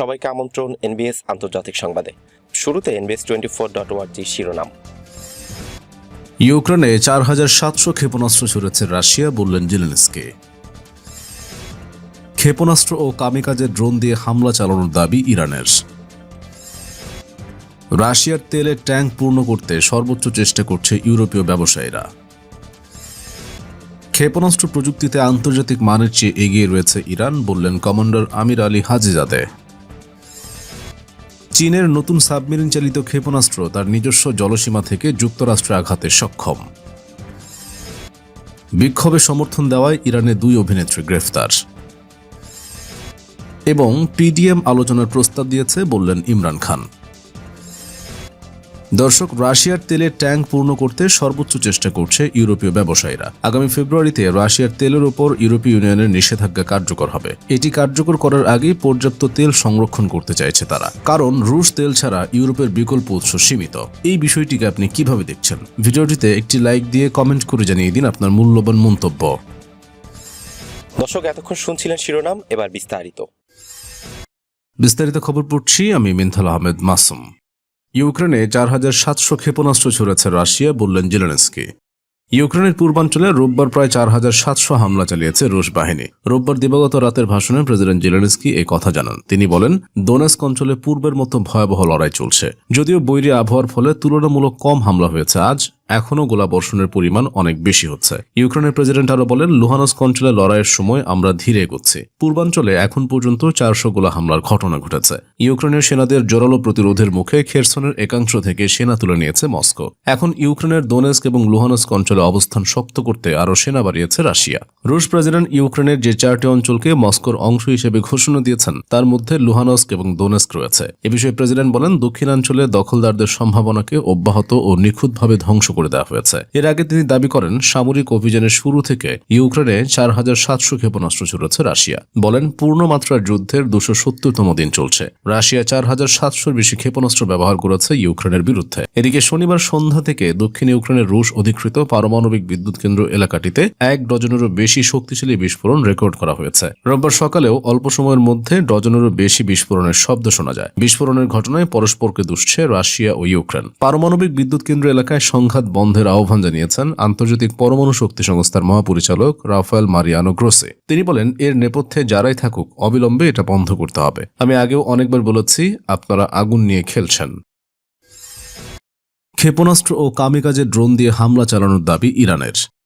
সবাইকে আমন্ত্রণ এনবিএস আন্তর্জাতিক সংবাদে। শুরুতে এনবিএস টোয়েন্টি ফোর ডট ওয়ার্জি শিরোনাম। ইউক্রেনে চার হাজার সাতশো ক্ষেপণাস্ত্র ছুড়েছে রাশিয়া, বললেন জেলেনস্কি। ক্ষেপণাস্ত্র ও কামিকাজে ড্রোন দিয়ে হামলা চালানোর দাবি ইরানের। রাশিয়ার তেলের ট্যাঙ্ক পূর্ণ করতে সর্বোচ্চ চেষ্টা করছে ইউরোপীয় ব্যবসায়ীরা। ক্ষেপণাস্ত্র প্রযুক্তিতে আন্তর্জাতিক মানের চেয়ে এগিয়ে রয়েছে ইরান, বললেন কমান্ডার আমির আলী হাজিজাদে। চীনের নতুন সাবমেরিন চালিত ক্ষেপণাস্ত্র তার নিজস্ব জলসীমা থেকে যুক্তরাষ্ট্রে আঘাতে সক্ষম। বিক্ষোভে সমর্থন দেওয়ায় ইরানে দুই অভিনেত্রী গ্রেফতার। এবং পিডিএম আলোচনার প্রস্তাব দিয়েছে, বললেন ইমরান খান। দর্শক রাশিয়ার তেলের ট্যাঙ্ক পূর্ণ করতে সর্বোচ্চ চেষ্টা করছে ইউরোপীয় ব্যবসায়ীরা। আগামী ফেব্রুয়ারিতে রাশিয়ার তেলের উপর ইউরোপীয় ইউনিয়নের নিষেধাজ্ঞা কার্যকর হবে। এটি কার্যকর করার আগেই পর্যাপ্ত তেল সংরক্ষণ করতে চাইছে তারা। কারণ রুশ তেল ছাড়া ইউরোপের বিকল্প উৎস সীমিত। এই বিষয়টিকে আপনি কীভাবে দেখছেন? ভিডিওটিতে একটি লাইক দিয়ে কমেন্ট করে জানিয়ে দিন আপনার মূল্যবান মন্তব্য। দর্শক এতক্ষণ শুনছিলেন শিরোনাম এবার বিস্তারিত। বিস্তারিত খবর পড়ছি আমি মিনথাল আহমেদ মাসুম। ইউক্রেনে চার হাজার সাতশো ক্ষেপণাস্ত্র ছুড়েছে রাশিয়া, বললেন জেলেনস্কি। ইউক্রেনের পূর্বাঞ্চলে রোববার প্রায় চার হাজার সাতশো হামলা চালিয়েছে রুশ বাহিনী। রোববার দিবাগত রাতের ভাষণে প্রেসিডেন্ট জেলেনস্কি এই কথা জানান। তিনি বলেন, দোনেস্ক অঞ্চলে পূর্বের মতো ভয়াবহ লড়াই চলছে। যদিও বৈরী আবহাওয়ার ফলে তুলনামূলক কম হামলা হয়েছে আজ এখনও গোলাবর্ষণের পরিমাণ অনেক বেশি হচ্ছে। ইউক্রেনের প্রেসিডেন্ট আরও বলেন, লুহানস্ক অঞ্চলে লড়াইয়ের সময় আমরা ধীরে এগোচ্ছি। পূর্বাঞ্চলে এখন পর্যন্ত চারশো গোলা হামলার ঘটনা ঘটেছে। ইউক্রেনের সেনাদের জোরালো প্রতিরোধের মুখে খেরসনের একাংশ থেকে সেনা তুলে নিয়েছে মস্কো। এখন ইউক্রেনের দোনেস্ক এবং লুহানস্ক অঞ্চলে অবস্থান শক্ত করতে আরও সেনা বাড়িয়েছে রাশিয়া। রুশ প্রেসিডেন্ট ইউক্রেনের যে চারটি অঞ্চলকে মস্কোর অংশ হিসেবে ঘোষণা দিয়েছেন, তার মধ্যে লুহানস্ক এবং দোনেস্ক রয়েছে। এ বিষয়ে প্রেসিডেন্ট বলেন, দক্ষিণাঞ্চলে দখলদারদের সম্ভাবনাকে অব্যাহত ও নিখুঁতভাবে ধ্বংস করে দেওয়া হয়েছে। এর আগে তিনি দাবি করেন, সামরিক অভিযানের শুরু থেকে ইউক্রেনে চার হাজার সাতশো ক্ষেপণাস্ত্র ছুড়েছে রাশিয়া। বলেন, পূর্ণমাত্রার যুদ্ধের দুশো সত্তরতম দিন চলছে। রাশিয়া চার হাজার সাতশোর বেশি ক্ষেপণাস্ত্র ব্যবহার করেছে ইউক্রেনের বিরুদ্ধে। এদিকে শনিবার সন্ধ্যা থেকে দক্ষিণ ইউক্রেনের রুশ অধিকৃত পারমাণবিক বিদ্যুৎ কেন্দ্র এলাকাটিতে এক ডজনেরও বেশি শক্তিশালী বিস্ফোরণ রেকর্ড করা হয়েছে। রোববার সকালেও অল্প সময়ের মধ্যে ডজনেরও বেশি বিস্ফোরণের শব্দ শোনা যায়। বিস্ফোরণের ঘটনায় পরস্পরকে দুষছে রাশিয়া ও ইউক্রেন। পারমাণবিক বিদ্যুৎ কেন্দ্র এলাকায় সংঘাত বন্ধের আহ্বান জানিয়েছেন আন্তর্জাতিক পরমাণু শক্তি সংস্থার মহাপরিচালক রাফায়েল মারিয়ানো গ্রোসে। তিনি বলেন, এর নেপথ্যে যারাই থাকুক, অবিলম্বে এটা বন্ধ করতে হবে। আমি আগেও অনেকবার বলেছি, আপনারা আগুন নিয়ে খেলছেন। ক্ষেপণাস্ত্র ও কামিকাজে ড্রোন দিয়ে হামলা চালানোর দাবি ইরানের।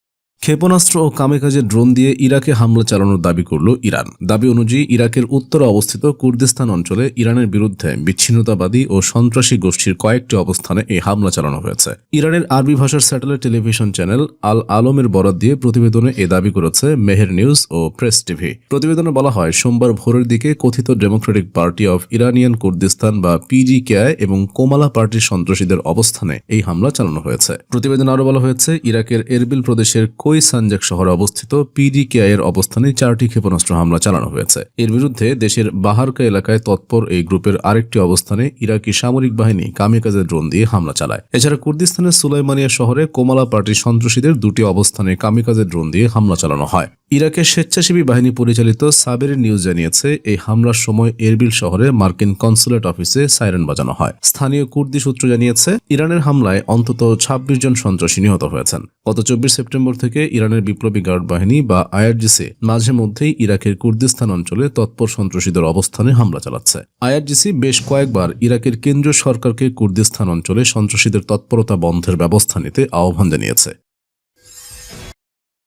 ক্ষেপণাস্ত্র ও কামিকাজে ড্রোন দিয়ে ইরাকে হামলা চালানোর দাবি করল ইরান। দাবি অনুযায়ী ইরাকের উত্তরে অবস্থিত কুর্দিস্তান অঞ্চলে ইরানের বিরুদ্ধে বিচ্ছিন্নতাবাদী ও সন্ত্রাসী গোষ্ঠীর কয়েকটি অবস্থানে এই হামলা চালানো হয়েছে। ইরানের আরবি ভাষার স্যাটেলাইট টেলিভিশন চ্যানেল আল আলমের বরাদ দিয়ে প্রতিবেদনে এ দাবি করেছে মেহের নিউজ ও প্রেস টিভি। প্রতিবেদনে বলা হয়, সোমবার ভোরের দিকে কথিত democratic party of Iranian Kurdistan বা পিজিকেআই এবং কোমালা পার্টির সন্ত্রাসীদের অবস্থানে এই হামলা চালানো হয়েছে। প্রতিবেদনে আরও বলা হয়েছে, ইরাকের এরবিল প্রদেশের কোই সানজাক শহরে অবস্থিত পিডিকেআই এর অবস্থানে চারটি ক্ষেপণাস্ত্র হামলা চালানো হয়েছে। এর বিরুদ্ধে দেশের বাহারকা এলাকায় তৎপর এই গ্রুপের আরেকটি অবস্থানে ইরাকি সামরিক বাহিনী কামিকাজে ড্রোন দিয়ে হামলা চালায়। এছাড়া কুর্দিস্তানের সুলাইমানিয়া শহরে কোমালা পার্টির সন্ত্রাসীদের দুটি অবস্থানে কামিকাজে ড্রোন দিয়ে হামলা চালানো হয়। ইরাকের স্বেচ্ছাসেবী বাহিনী পরিচালিত সাবেরের নিউজ জানিয়েছে, এই হামলার সময় এরবিল শহরে মার্কিন কনসুলেট অফিসে সাইরেন বাজানো হয়। স্থানীয় কুর্দি সূত্র জানিয়েছে, ইরানের হামলায় অন্তত ছাব্বিশ জন সন্ত্রাসী নিহত হয়েছেন। গত চব্বিশ সেপ্টেম্বর থেকে ইরানের বিপ্লবী গার্ড বাহিনী বা আইআরজিসি মাঝে মধ্যেই ইরাকের কুর্দিস্তান অঞ্চলে তৎপর সন্ত্রাসীদের অবস্থানে হামলা চালাচ্ছে। আইআরজিসি বেশ কয়েকবার ইরাকের কেন্দ্রীয় সরকারকে কুর্দিস্তান অঞ্চলে সন্ত্রাসীদের তৎপরতা বন্ধের ব্যবস্থা নিতে আহ্বান জানিয়েছে।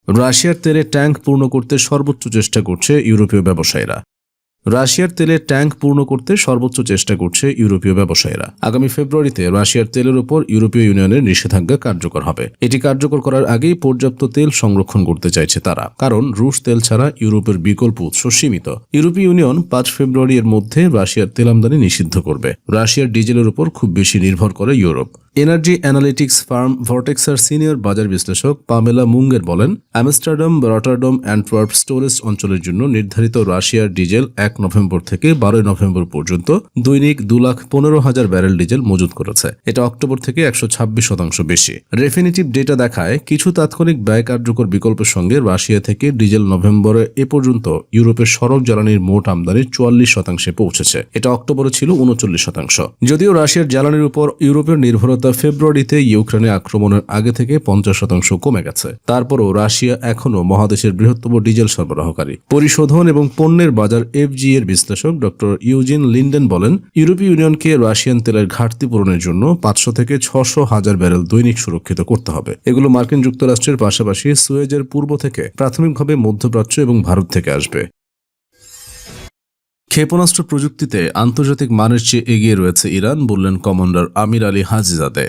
রাশিয়ার তেলে ট্যাঙ্ক পূর্ণ করতে সর্বোচ্চ চেষ্টা করছে ইউরোপীয় ব্যবসায়ীরা। রাশিয়ার তেলের ট্যাঙ্ক পূর্ণ করতে সর্বোচ্চ চেষ্টা করছে ইউরোপীয় ব্যবসায়ীরা। আগামী ফেব্রুয়ারিতে রাশিয়ার তেলের উপর ইউরোপীয় ইউনিয়নের নিষেধাজ্ঞা কার্যকর হবে। এটি কার্যকর করার আগেই পর্যাপ্ত তেল সংরক্ষণ করতে চাইছে তারা, কারণ রুশ তেল ছাড়া ইউরোপের বিকল্প উৎস সীমিত। ইউরোপীয় ইউনিয়ন পাঁচ ফেব্রুয়ারি এর মধ্যে রাশিয়ার তেল আমদানি নিষিদ্ধ করবে। রাশিয়ার ডিজেলের উপর খুব বেশি নির্ভর করে ইউরোপ। এনার্জি অ্যানালিটিক্স ফার্ম ভর্টেক্সার সিনিয়র বাজার বিশ্লেষক পামেলা মুঙ্গের বলেন অ্যামস্টারডাম রটারডম অ্যান্টওয়ার্প স্টোরেজ অঞ্চলের জন্য নির্ধারিত রাশিয়ার ডিজেল এক নভেম্বর থেকে বারোই নভেম্বর পর্যন্ত দৈনিক দু লাখ পনেরো হাজার ব্যারেল ডিজেল মজুত করেছে। এটা অক্টোবর থেকে একশো ছাব্বিশ শতাংশ বেশি। রেফিনিটিভ ডেটা দেখায়, কিছু তাৎক্ষণিক ব্যয় কার্যকর বিকল্পের সঙ্গে রাশিয়া থেকে ডিজেল নভেম্বরে এ পর্যন্ত ইউরোপের সড়ক জ্বালানির মোট আমদানি চুয়াল্লিশ শতাংশে পৌঁছেছে। এটা অক্টোবরে ছিল উনচল্লিশ শতাংশ। যদিও রাশিয়ার জ্বালানির উপর ইউরোপের নির্ভরতা ফেব্রুয়ারিতে ইউক্রেনে আক্রমণের আগে থেকে পঞ্চাশ শতাংশ কমে গেছে। তারপরও রাশিয়া এখনও মহাদেশের বৃহত্তম ডিজেল সরবরাহকারী। পরিশোধন এবং পণ্যের বাজার এফজি এর বিশ্লেষক ডক্টর ইউজিন লিন্ডেন বলেন, ইউরোপীয় ইউনিয়নকে রাশিয়ান তেলের ঘাটতি পূরণের জন্য পাঁচশো থেকে ছশো হাজার ব্যারেল দৈনিক সুরক্ষিত করতে হবে। এগুলো মার্কিন যুক্তরাষ্ট্রের পাশাপাশি সুয়েজের পূর্ব থেকে প্রাথমিকভাবে মধ্যপ্রাচ্য এবং ভারত থেকে আসবে। ক্ষেপণাস্ত্র প্রযুক্তিতে আন্তর্জাতিক মানের চেয়ে এগিয়ে রয়েছে ইরান বললেন কমান্ডার আমির আলী হাজিজাদে।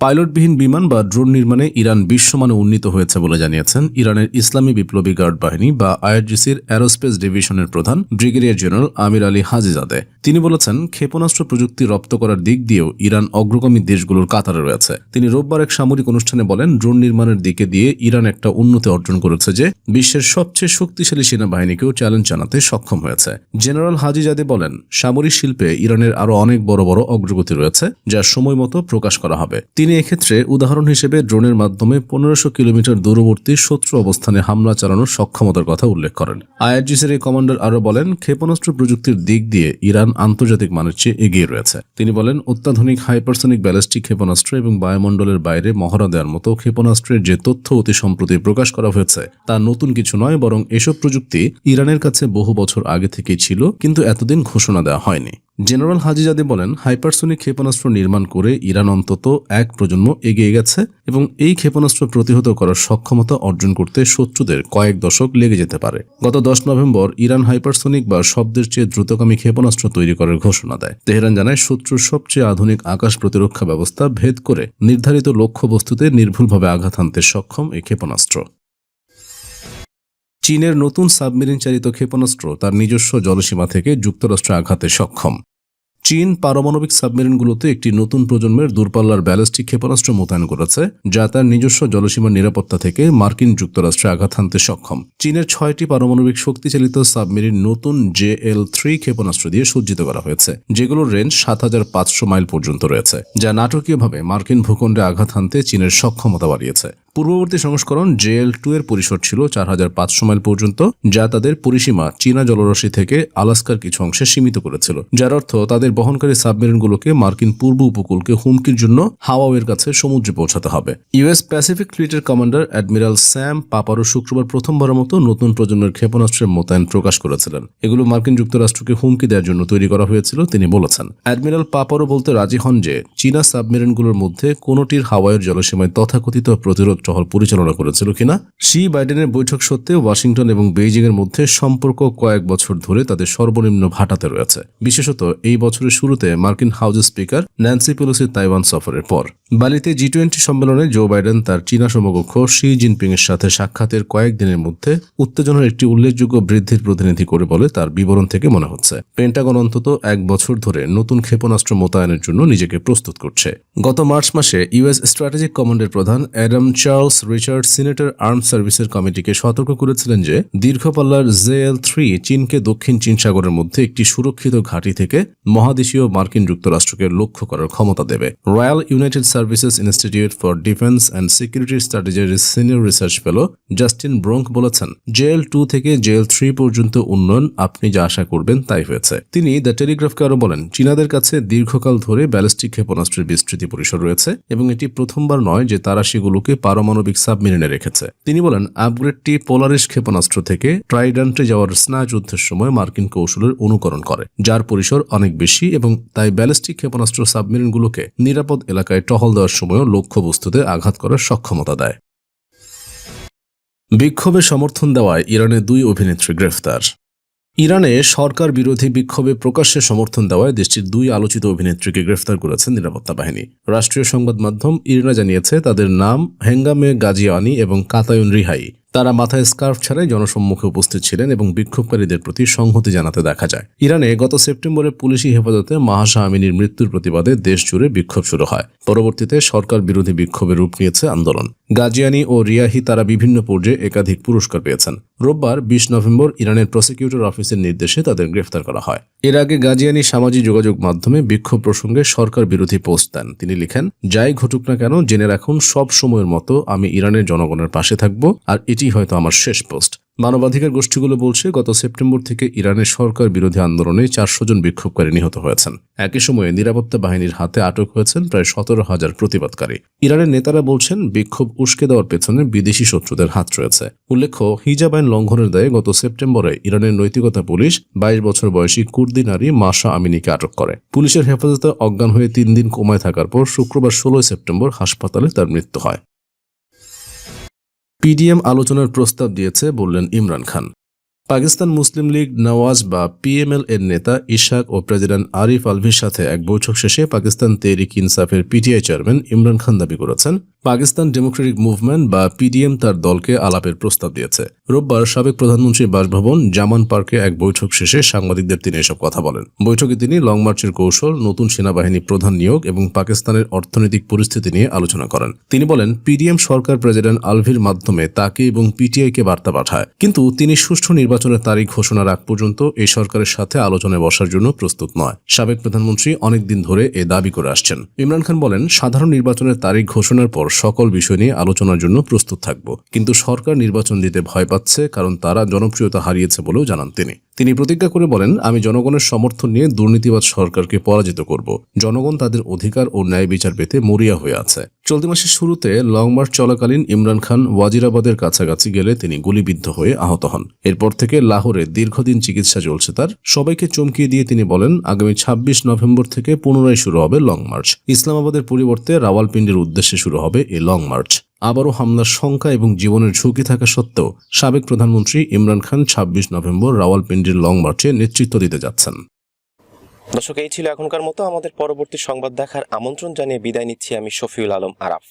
পাইলটবিহীন বিমান বা ড্রোন নির্মাণে ইরান বিশ্বমানে উন্নীত হয়েছে বলে জানিয়েছেন ইরানের ইসলামী বিপ্লবী গার্ড বাহিনী বা আইআরজিসির অ্যারোস্পেস ডিভিশনের প্রধান brigadier general Amir Ali Hajizadeh. তিনি বলেছেন, ক্ষেপণাস্ত্র প্রযুক্তি রপ্ত করার দিক দিয়েও ইরান অগ্রগামী দেশগুলোর কাতারে রয়েছে। তিনি রোববার এক সামরিক অনুষ্ঠানে বলেন, ড্রোন নির্মাণের দিকে দিয়ে ইরান একটা উন্নতি অর্জন করেছে যে বিশ্বের সবচেয়ে শক্তিশালী সেনাবাহিনীকেও চ্যালেঞ্জ জানাতে সক্ষম হয়েছে। জেনারেল হাজিজাদে বলেন, সামরিক শিল্পে ইরানের আরও অনেক বড় বড় অগ্রগতি রয়েছে, যা সময় মতো প্রকাশ করা হবে। তিনি এক্ষেত্রে উদাহরণ হিসেবে ড্রোনের মাধ্যমে পনেরোশো কিলোমিটার দূরবর্তী শত্রু অবস্থানে হামলা চালানোর সক্ষমতার কথা উল্লেখ করেন। আইআরজিসির এই কমান্ডার আরও বলেন, ক্ষেপণাস্ত্র প্রযুক্তির দিক দিয়ে ইরান আন্তর্জাতিক মানের চেয়ে এগিয়ে রয়েছে। তিনি বলেন, অত্যাধুনিক হাইপারসনিক ব্যালিস্টিক ক্ষেপণাস্ত্র এবং বায়ুমণ্ডলের বাইরে মহড়া দেওয়ার মতো ক্ষেপণাস্ত্রের যে তথ্য অতি সম্প্রতি প্রকাশ করা হয়েছে, তা নতুন কিছু নয়, বরং এসব প্রযুক্তি ইরানের কাছে বহু বছর আগে থেকেই ছিল, কিন্তু এতদিন ঘোষণা দেওয়া হয়নি। জেনারেল হাজিজাদে বলেন, হাইপারসনিক ক্ষেপণাস্ত্র নির্মাণ করে ইরান অন্তত এক প্রজন্ম এগিয়ে গেছে এবং এই ক্ষেপণাস্ত্র প্রতিহত করার সক্ষমতা অর্জন করতে শত্রুদের কয়েক দশক লেগে যেতে পারে। গত দশ নভেম্বর ইরান হাইপারসনিক বা শব্দের চেয়ে দ্রুতগামী ক্ষেপণাস্ত্র তৈরি করার ঘোষণা দেয়। তেহরান জানায়, শত্রুর সবচেয়ে আধুনিক আকাশ প্রতিরক্ষা ব্যবস্থা ভেদ করে নির্ধারিত লক্ষ্যবস্তুতে নির্ভুলভাবে আঘাত হানতে সক্ষম এই ক্ষেপণাস্ত্র। চীনের নতুন সাবমেরিন চালিত ক্ষেপণাস্ত্র তার নিজস্ব জলসীমা থেকে যুক্তরাষ্ট্রে আঘাতে সক্ষম। চীন পারমাণবিক সাবমেরিনগুলোতে একটি নতুন প্রজন্মের দূরপাল্লার ব্যালিস্টিক ক্ষেপণাস্ত্র মোতায়েন করেছে, যা তার নিজস্ব জলসীমার নিরাপত্তা থেকে মার্কিন যুক্তরাষ্ট্রে আঘাত হানতে সক্ষম। চীনের ছয়টি পারমাণবিক শক্তিচালিত সাবমেরিন নতুন জে এল থ্রি ক্ষেপণাস্ত্র দিয়ে সজ্জিত করা হয়েছে, যেগুলোর রেঞ্জ সাত হাজার পাঁচশো মাইল পর্যন্ত রয়েছে, যা নাটকীয়ভাবে মার্কিন ভূখণ্ডে আঘাত হানতে চীনের সক্ষমতা বাড়িয়েছে। পূর্ববর্তী সংস্করণ জেএল টু এর পরিসর ছিল চার হাজার পাঁচশো মাইল পর্যন্ত, যা তাদের পরিসীমা চীনা জলরাশি থেকে আলাস্কার কিছু অংশে সীমিত করেছিল, যার অর্থ তাদের বহনকারী সাবমেরিনগুলোকে মার্কিন পূর্ব উপকূলকে হুমকির জন্য হাওয়াওয়ের কাছে সমুদ্রে পৌঁছাতে হবে। ইউএস প্যাসিফিক ফ্লিটের কমান্ডার অ্যাডমিরাল স্যাম পাপারো শুক্রবার প্রথমবারের মতো নতুন প্রজন্মের ক্ষেপণাস্ত্রের মোতায়েন প্রকাশ করেছিলেন। এগুলো মার্কিন যুক্তরাষ্ট্রকে হুমকি দেওয়ার জন্য তৈরি করা হয়েছিল, তিনি বলেছেন। অ্যাডমিরাল পাপারো বলতে রাজি হন যে চীনা সাবমেরিনগুলোর মধ্যে কোনোটির হাওয়াইয়ের জলসীমায় তথাকথিত প্রতিরোধ টহল পরিচালনা করেছিল কিনা? শি বাইডেনের বৈঠক সত্ত্বে ওয়াশিংটন এবং বেইজিং এর মধ্যে সম্পর্ক কয়েক বছর ধরে তাদের সর্বনিম্ন ভাটাতে রয়েছে। বিশেষত এই বছরের শুরুতে মার্কিন হাউজের স্পিকার ন্যান্সি পেলোসির তাইওয়ান সফরের পর। বালিতে জি টোয়েন্টি সম্মেলনে জো বাইডেন তার চীনা সমকক্ষ শি জিনপিং এর সাথে সাক্ষাতের কয়েকদিনের মধ্যে উত্তেজনার একটি উল্লেখযোগ্য বৃদ্ধির প্রতিনিধি করে বলে তার বিবরণ থেকে মনে হচ্ছে। পেন্টাগন অন্তত এক বছর ধরে নতুন ক্ষেপণাস্ত্র মোতায়েনের জন্য নিজেকে প্রস্তুত করছে। গত মার্চ মাসে ইউএস স্ট্র্যাটেজিক কমান্ডের প্রধান Adam Charles Richard senator arm সার্ভিসের কমিটিকে সতর্ক করেছিলেন যে দীর্ঘপাল্লার জেএল থ্রি চীনকে দক্ষিণ চীন সাগরের মধ্যে একটি সুরক্ষিত ঘাঁটি থেকে মহাদেশীয় মার্কিন যুক্তরাষ্ট্রকে লক্ষ্য করার ক্ষমতা দেবে। Royal United Services Institute for Defence and Security স্ট্র্যাটেজির senior research fellow Justin Bronk বলেছেন, জেএল টু থেকে জেএল থ্রি পর্যন্ত উন্নয়ন আপনি যা আশা করবেন তাই হয়েছে। তিনি দ্য টেলিগ্রাফকে আরও বলেন, চীনাদের কাছে দীর্ঘকাল ধরে ব্যালিস্টিক ক্ষেপণাস্ত্রের বিস্তৃতি পরিসর রয়েছে এবং এটি প্রথমবার নয় যে তারা সেগুলোকে পারমাণবিক সাবমেরিনে রেখেছে। তিনি বলেন, আপগ্রেডটি পোলারিস ক্ষেপণাস্ত্র থেকে ট্রাইডান্টে যাওয়ার স্না যুদ্ধের সময় মার্কিন কৌশলের অনুকরণ করে, যার পরিসর অনেক বেশি এবং তাই ব্যালিস্টিক ক্ষেপণাস্ত্র সাবমেরিনগুলোকে নিরাপদ এলাকায় টহল দেওয়ার সময়ও লক্ষ্যবস্তুতে আঘাত করার সক্ষমতা দেয়। বিক্ষোভে সমর্থন দেওয়ায় ইরানের দুই অভিনেত্রী গ্রেফতার। ইরানে সরকার বিরোধী বিক্ষোভে প্রকাশ্যে সমর্থন দেওয়ায় দেশটির দুই আলোচিত অভিনেত্রীকে গ্রেফতার করেছে নিরাপত্তা বাহিনী। রাষ্ট্রীয় সংবাদ মাধ্যম ইরিনা জানিয়েছে, তাদের নাম হেঙ্গামে গাজিয়ানি এবং কাতায়ুন রিহাই। তারা মাথায় স্কার্ফ ছাড়াই জনসম্মুখে উপস্থিত ছিলেন এবং বিক্ষোভকারীদের প্রতি সংহতি জানাতে দেখা যায়। ইরানে গত সেপ্টেম্বরে পুলিশি হেফাজতে মাহাসা আমিনীর মৃত্যুর প্রতিবাদে দেশ জুড়ে বিক্ষোভ শুরু হয়। পরবর্তীতে সরকার বিরোধী বিক্ষোভে রূপ নিয়েছে আন্দোলন। গাজিয়ানি ও রিয়াহি তারা বিভিন্ন পর্যায়ে একাধিক পুরস্কার পেয়েছেন। রোববার বিশ নভেম্বর ইরানের প্রসিকিউটর অফিসের নির্দেশে তাদের গ্রেফতার করা হয়। এর আগে গাজিয়ানি সামাজিক যোগাযোগ মাধ্যমে বিক্ষোভ প্রসঙ্গে সরকার বিরোধী পোস্ট দেন। তিনি লিখেন, যাই ঘটুক না কেন, জেনে রাখুন, সব সময়ের মতো আমি ইরানের জনগণের পাশে থাকব, আর এটি হয়তো আমার শেষ পোস্ট। মানবাধিকার গোষ্ঠীগুলো বলছে, গত সেপ্টেম্বর থেকে ইরানের সরকার বিরোধী আন্দোলনে চারশো জন বিক্ষোভকারী নিহত হয়েছেন। একই সময়ে নিরাপত্তা বাহিনীর হাতে আটক হয়েছেন প্রায় সতেরো হাজার প্রতিবাদকারী। ইরানের নেতারা বলছেন, বিক্ষোভ উস্কে দেওয়ার পেছনে বিদেশি শত্রুদের হাত রয়েছে। উল্লেখ্য, হিজাব আইন লঙ্ঘনের দায়ে গত সেপ্টেম্বরে ইরানের নৈতিকতা পুলিশ বাইশ বছর বয়সী কুর্দি নারী মাসা আমিনীকে আটক করে। পুলিশের হেফাজতে অজ্ঞান হয়ে তিন দিন কোমায় থাকার পর শুক্রবার ষোলোই সেপ্টেম্বর হাসপাতালে তার মৃত্যু হয়। পিডিএম আলোচনার প্রস্তাব দিয়েছে, বললেন ইমরান খান। পাকিস্তান মুসলিম লীগ নওয়াজ বা পিএমএল এর নেতা ইশাক ও প্রেসিডেন্ট আরিফ আলভির সাথে এক বৈঠক শেষে পাকিস্তান তেহরিক ইনসাফের পিটিআই চেয়ারম্যান ইমরান খান দাবি করেছেন। পাকিস্তান ডেমোক্রেটিক মুভমেন্ট বা পিডিএম তার দলকে আলাপের প্রস্তাব দিয়েছে। রোববার সাবেক প্রধানমন্ত্রীর বাসভবন জামান পার্কে এক বৈঠক শেষে সাংবাদিকদের তিনি এসব কথা বলেন। বৈঠকে তিনি লং মার্চের কৌশল, নতুন সেনাবাহিনী প্রধান নিয়োগ এবং পাকিস্তানের অর্থনৈতিক পরিস্থিতি নিয়ে আলোচনা করেন। তিনি বলেন, পিডিএম সরকার প্রেসিডেন্ট আলভির মাধ্যমে তাকে এবং পিটিআইকে বার্তা পাঠায়। কিন্তু তিনি সুষ্ঠু নির্বাচনের তারিখ ঘোষণার আগ পর্যন্ত এই সরকারের সাথে আলোচনায় বসার জন্য প্রস্তুত নয়। সাবেক প্রধানমন্ত্রী অনেকদিন ধরে এ দাবি করে আসছেন। ইমরান খান বলেন, সাধারণ নির্বাচনের তারিখ ঘোষণার পর সকল বিষয় নিয়ে আলোচনার জন্য প্রস্তুত থাকব। কিন্তু সরকার নির্বাচন দিতে ভয় পাচ্ছে কারণ তারা জনপ্রিয়তা হারিয়েছে বলেও জানান তিনি। তিনি প্রতিজ্ঞা করে বলেন, আমি জনগণের সমর্থন নিয়ে দুর্নীতিবাদ সরকারকে পরাজিত করব। জনগণ তাদের অধিকার ও ন্যায় বিচার পেতে মরিয়া হয়ে আছে। চলতি মাসের শুরুতে লং মার্চ চলাকালীন ইমরান খান ওয়াজিরাবাদের কাছাকাছি গেলে তিনি গুলিবিদ্ধ হয়ে আহত হন। এরপর থেকে লাহোরে দীর্ঘদিন চিকিৎসা চলছে তার। সবাইকে চমকিয়ে দিয়ে তিনি বলেন, আগামী ছাব্বিশ নভেম্বর থেকে পুনরায় শুরু হবে লং মার্চ। ইসলামাবাদের পরিবর্তে রাওয়ালপিন্ডির উদ্দেশ্যে শুরু হবে এই লং মার্চ। আবারও হামলার শঙ্কা এবং জীবনের ঝুঁকি থাকা সত্ত্বেও সাবেক প্রধানমন্ত্রী ইমরান খান ছাব্বিশ নভেম্বর রাওয়ালপিন্ডির লং মার্চে নেতৃত্ব দিতে যাচ্ছেন। দর্শক, এই ছিল এখনকার মতো। আমাদের পরবর্তী সংবাদ দেখার আমন্ত্রণ জানিয়ে বিদায় নিচ্ছি আমি শফিউল আলম আরাফ।